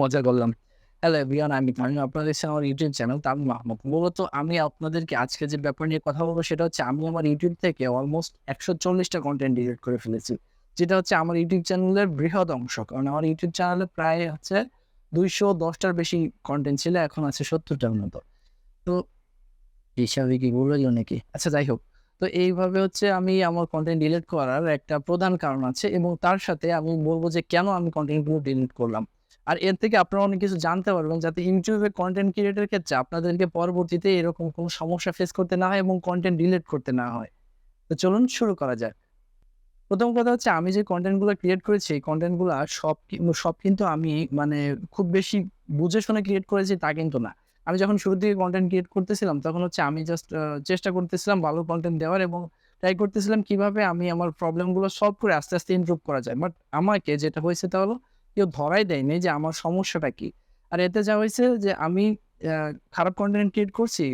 মজা করলাম। Hello everyone আমি তামিম আপনারা দেখছেন আমার ইউটিউব চ্যানেল তামিম মাহমুদ। মূলত আমি আপনাদেরকে আজকে যে ব্যাপার নিয়ে কথা বলব সেটা হচ্ছে আমি আমার ইউটিউব থেকে অলমোস্ট ১৪০ টা কনটেন্ট ডিলিট করে ফেলেছি। যেটা হচ্ছে আমার ইউটিউব চ্যানেলের বৃহৎ অংশ। কারণ আমার ইউটিউব চ্যানেলে প্রায় হচ্ছে ২১০ টার বেশি কনটেন্ট ছিল, এখন আছে ৭০ টার মতো। তো হিসাবে কি হইল নাকি? আচ্ছা যাই হোক। তো এইভাবে হচ্ছে আমি আমার কন্টেন্ট ডিলিট করার একটা প্রধান কারণ আছে এবং তার সাথে আমি বলব যে কেন আমি কনটেন্টগুলো ডিলিট করলাম। আর এর থেকে আপনারা অনেক কিছু জানতে পারবেন যাতে এ কনটেন্ট ক্রিয়েটর ক্ষেত্রে আপনাদেরকে পরবর্তীতে এরকম কোনো সমস্যা ফেস করতে না হয় এবং কনটেন্ট ডিলিট করতে না হয়। তো চলুন শুরু করা যাক। প্রথম কথা হচ্ছে আমি যে কনটেন্টগুলো ক্রিয়েট করেছি এই কনটেন্ট সব সব কিন্তু আমি মানে খুব বেশি বুঝে শুনে ক্রিয়েট করেছি তা কিন্তু না। আমি যখন শুরু থেকে কন্টেন্ট ক্রিয়েট করতেছিলাম তখন হচ্ছে আমি জাস্ট চেষ্টা করতেছিলাম ভালো কনটেন্ট দেওয়ার এবং ট্রাই করতেছিলাম কীভাবে আমি আমার প্রবলেমগুলো সলভ করে আস্তে, আস্তে ইমপ্রুভ করা যায়। বাট আমাকে যেটা হয়েছে তা হলো কেউ ধরাই দেয়নি যে আমার সমস্যাটা কি। আর এতে যা হয়েছে যে আমি খারাপ কন্টেন্ট ক্রিয়েট করছি।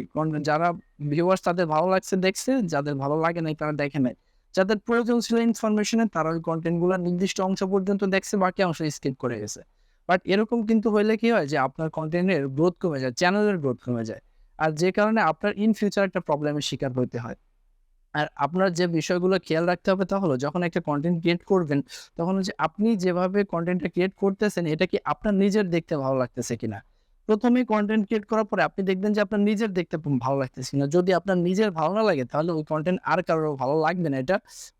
যারা ভিউয়ার্স তাদের ভালো লাগছে দেখছে, যাদের ভালো লাগে নাই তারা দেখে নাই। যাদের প্রয়োজন ছিল ইনফরমেশন তারা ওই কন্টেন্টগুলো নির্দিষ্ট অংশ পর্যন্ত দেখছে বাকি অংশ স্কিপ করে গেছে। বাট এরকম কিন্তু হইলে কি হয় যে আপনার কন্টেন্টের গ্রোথ কমে যায়, চ্যানেলের গ্রোথ কমে যায়। আর যে কারণে আপনার ইন ফিউচার একটা প্রবলেমের শিকার হইতে হয়। আর আপনার যে বিষয়গুলো খেয়াল রাখতে হবে তা হলো, যখন একটা কন্টেন্ট ক্রিয়েট করবেন, তখন হচ্ছে আপনি যেভাবে কন্টেন্টটা ক্রিয়েট করতেছেন, এটা কি আপনার নিজের দেখতে ভালো লাগতেছে কিনা। প্রথমে কন্টেন্ট ক্রিয়েট করার পরে আপনি দেখবেন যে আপনার নিজের দেখতে ভালো লাগতেছে কিনা। যদি আপনার নিজের ভালো না লাগে, তাহলে ওই কন্টেন্ট আর কারোর ভালো লাগবে না। এটা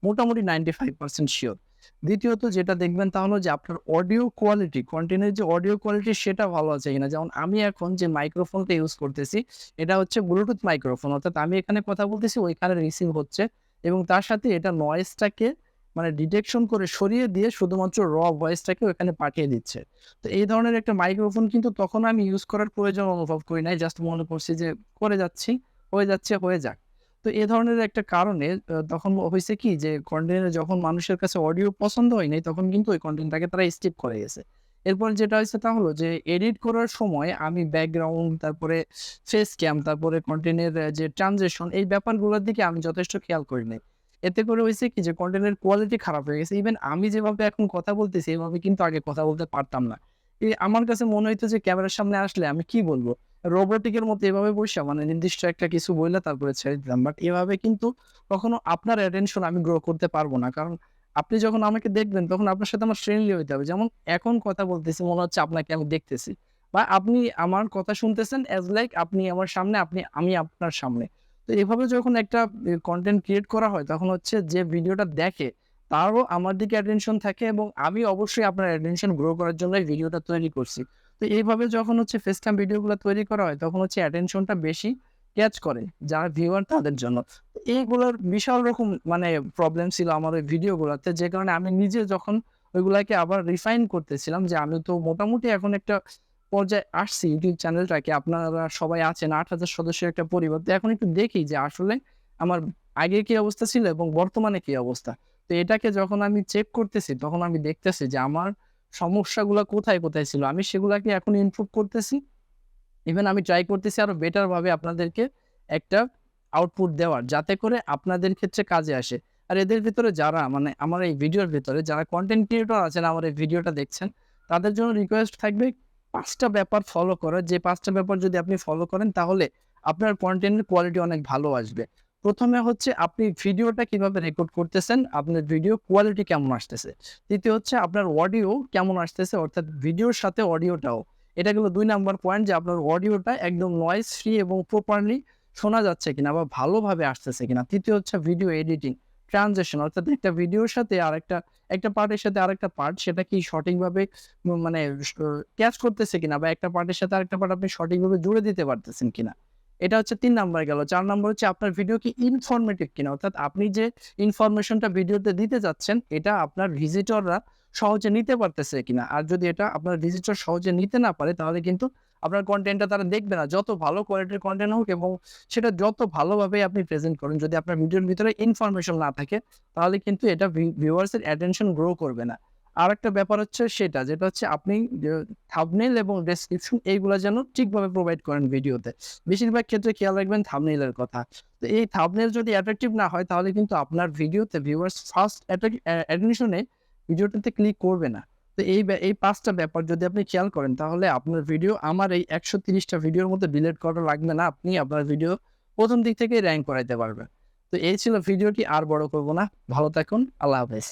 মোটামুটি 95% সিওর। দ্বিতীয়ত যেটা দেখবেন তা হলো যে আপনার অডিও কোয়ালিটি, কনটেন্টের যে অডিও কোয়ালিটি সেটা ভালো আছে কিনা। যেমন আমি এখন যে মাইক্রোফোনটা ইউজ করতেছি এটা হচ্ছে ব্লুটুথ মাইক্রোফোন। অর্থাৎ আমি এখানে কথা বলতেছি ওইখানে রিসিভ হচ্ছে এবং তার সাথে এটা নয়েজটাকে মানে ডিটেকশন করে সরিয়ে দিয়ে শুধুমাত্র র ভয়েসটাকে ওখানে পাঠিয়ে দিচ্ছে। তো এই ধরনের একটা মাইক্রোফোন কিন্তু তখন আমি ইউজ করার প্রয়োজন অনুভব করি নাই। জাস্ট মনে করছি যে করে যাচ্ছি, হয়ে যাচ্ছে, হয়ে যাক। তো এ ধরনের একটা কারণে তখন হয়েছে কি যে কনটেন্ট যখন মানুষের কাছে অডিও পছন্দ হয় নাই, তখন কিন্তু ওই কনটেন্টটাকে তারা স্কিপ করে গেছে। এরপর যেটা হয়েছে তা হলো যে এডিট করার সময় আমি ব্যাকগ্রাউন্ড তারপরে ফেস ক্যাম তারপরে কনটেন্টের যে ট্রানজিশন এই ব্যাপারগুলোর দিকে আমি যথেষ্ট খেয়াল করি নাই। এতে করে হয়েছে কি যে কনটেন্টের কোয়ালিটি খারাপ হয়ে গেছে। ইভেন আমি যেভাবে এখন কথা বলতেছি, এভাবে কিন্তু আগে কথা বলতে পারতাম না। আমার কাছে মনে হইতো যে, ক্যামেরার সামনে আসলে আমি কি বলব? রোবটিকের মতো এভাবে বইসা মানে নির্দিষ্ট একটা কিছু বইলা তারপরে ছেড়ে দিলাম বাট এভাবে কিন্তু কখনো আপনার অ্যাটেনশন আমি গ্রো করতে পারব না। কারণ আপনি যখন আমাকে দেখবেন তখন আপনার সাথে আমার ফ্রেন্ডলি হইতে হবে। যেমন এখন কথা বলতেছি মনে হচ্ছে আপনাকে আমি দেখতেছি। বা আপনি আমার কথা শুনতেছেন অ্যাজ লাইক আপনি আমার সামনে, আপনি আমি আপনার সামনে। তো এভাবে যখন একটা কন্টেন্ট ক্রিয়েট করা হয় তখন হচ্ছে যে ভিডিওটা দেখে তারও আমার দিকে অ্যাটেনশন থাকে এবং আমি অবশ্যই আপনার অ্যাটেনশন গ্রো করার জন্যই ভিডিওটা তৈরি করছি। তো এইভাবে যখন হচ্ছে ফেস ক্যাম ভিডিওগুলো তৈরি করা হয় তখন হচ্ছে অ্যাটেনশনটা বেশি ক্যাচ করে যারা ভিউয়ার তাদের জন্য। এইগুলোর বিশাল রকম মানে প্রবলেম ছিল আমার ওই ভিডিওগুলাতে যে কারণে আমি নিজে যখন ওইগুলাকে আবার রিফাইন করতেছিলাম যে আমি তো মোটামুটি এখন একটা পর্যায়ে আসছি ইউটিউব চ্যানেলটাকে আপনারা সবাই আছেন ৮,০০০ সদস্যের একটা পরিবার। তো এখন একটু দেখি যে আসলে আমার আগে কি অবস্থা ছিল এবং বর্তমানে কি অবস্থা। তো এটাকে যখন আমি চেক করতেছি তখন আমি দেখতেছি যে আমার সমস্যাগুলা কোথায়, কোথায় ছিল। আমি সেগুলাকে এখন ইমপ্রুভ করতেছি। ইভেন আমি ট্রাই করতেছি আরও বেটার ভাবে আপনাদেরকে একটা আউটপুট দেওয়ার যাতে করে আপনাদের ক্ষেত্রে কাজে আসে। আর এদের ভিতরে যারা মানে আমার এই ভিডিওর ভিতরে যারা কনটেন্ট ক্রিয়েটর আছেন আমার এই ভিডিওটা দেখছেন তাদের জন্য রিকোয়েস্ট থাকবে পাঁচটা ব্যাপার ফলো করার। যে পাঁচটা ব্যাপার যদি আপনি ফলো করেন তাহলে আপনার কনটেন্টের কোয়ালিটি অনেক ভালো আসবে। ১ম এ হচ্ছে আপনি ভিডিওটা কীভাবে রেকর্ড করতেছেন, আপনার ভিডিও কোয়ালিটি কেমন আসতেছে। ২য় হচ্ছে আপনার অডিও কেমন আসতেছে অর্থাৎ ভিডিওর সাথে অডিওটাও। এটা গেল ২ নাম্বার পয়েন্ট যে আপনার অডিওটা একদম নয়েজ ফ্রি এবং প্রপারলি শোনা যাচ্ছে কিনা বা ভালোভাবে আসতেছে কিনা। তৃতীয় হচ্ছে ভিডিও এডিটিং, ট্রানজিশন অর্থাৎ একটা ভিডিওর সাথে আরেকটা একটা পার্টের সাথে আরেকটা পার্ট সেটা কি সঠিকভাবে মানে ক্যাচ করতেছে কিনা বা একটা পার্টের সাথে আরেকটা পার্ট আপনি সঠিকভাবে জুড়ে দিতে পারতেছেন কিনা। এটা হচ্ছে তিন নাম্বার গেল। চার নাম্বার হচ্ছে আপনার ভিডিও কি ইনফরমেটিভ কিনা। অর্থাৎ আপনি যে ইনফরমেশনটা ভিডিওতে দিতে যাচ্ছেন, এটা আপনার ভিজিটররা সহজে নিতে পারতেছে কিনা। আর যদি এটা আপনার ভিজিটর সহজে নিতে না পারে, তাহলে কিন্তু আপনার কন্টেন্টটা তারা দেখবে না। যত ভালো কোয়ালিটির কন্টেন্ট হোক এবং সেটা যত ভালোভাবে আপনি প্রেজেন্ট করেন, যদি আপনার ভিডিওর ভিতরে ইনফরমেশন না থাকে, তাহলে কিন্তু এটা ভি ভিউয়ার্স অ্যাটেনশন গ্রো করবে না। আরেকটা ব্যাপার হচ্ছে সেটা, যেটা হচ্ছে আপনি, যে থাম্বনেইল এবং ডেসক্রিপশন এইগুলা যেন ঠিকভাবে প্রোভাইড করেন ভিডিওতে। বেশিরভাগ ক্ষেত্রে খেয়াল রাখবেন থাম্বনেইল এর কথা। তো এই থাম্বনেইল যদি অ্যাট্রাকটিভ না হয়, তাহলে কিন্তু আপনার ভিডিওতে viewers first attract a attention এ ভিডিওটাতে ক্লিক করবে না। তো এই এই পাঁচটা ব্যাপার যদি আপনি খেয়াল করেন, তাহলে আপনার ভিডিও আমার এই একশো তিরিশটা ভিডিওর মধ্যে ডিলিট করা লাগবে না আপনি আপনার ভিডিও প্রথম দিক থেকে র্যাঙ্ক করাইতে পারবেন তো এই ছিল ভিডিওটি আর বড় করব না ভালো থাকুন, আল্লাহ হাফেজ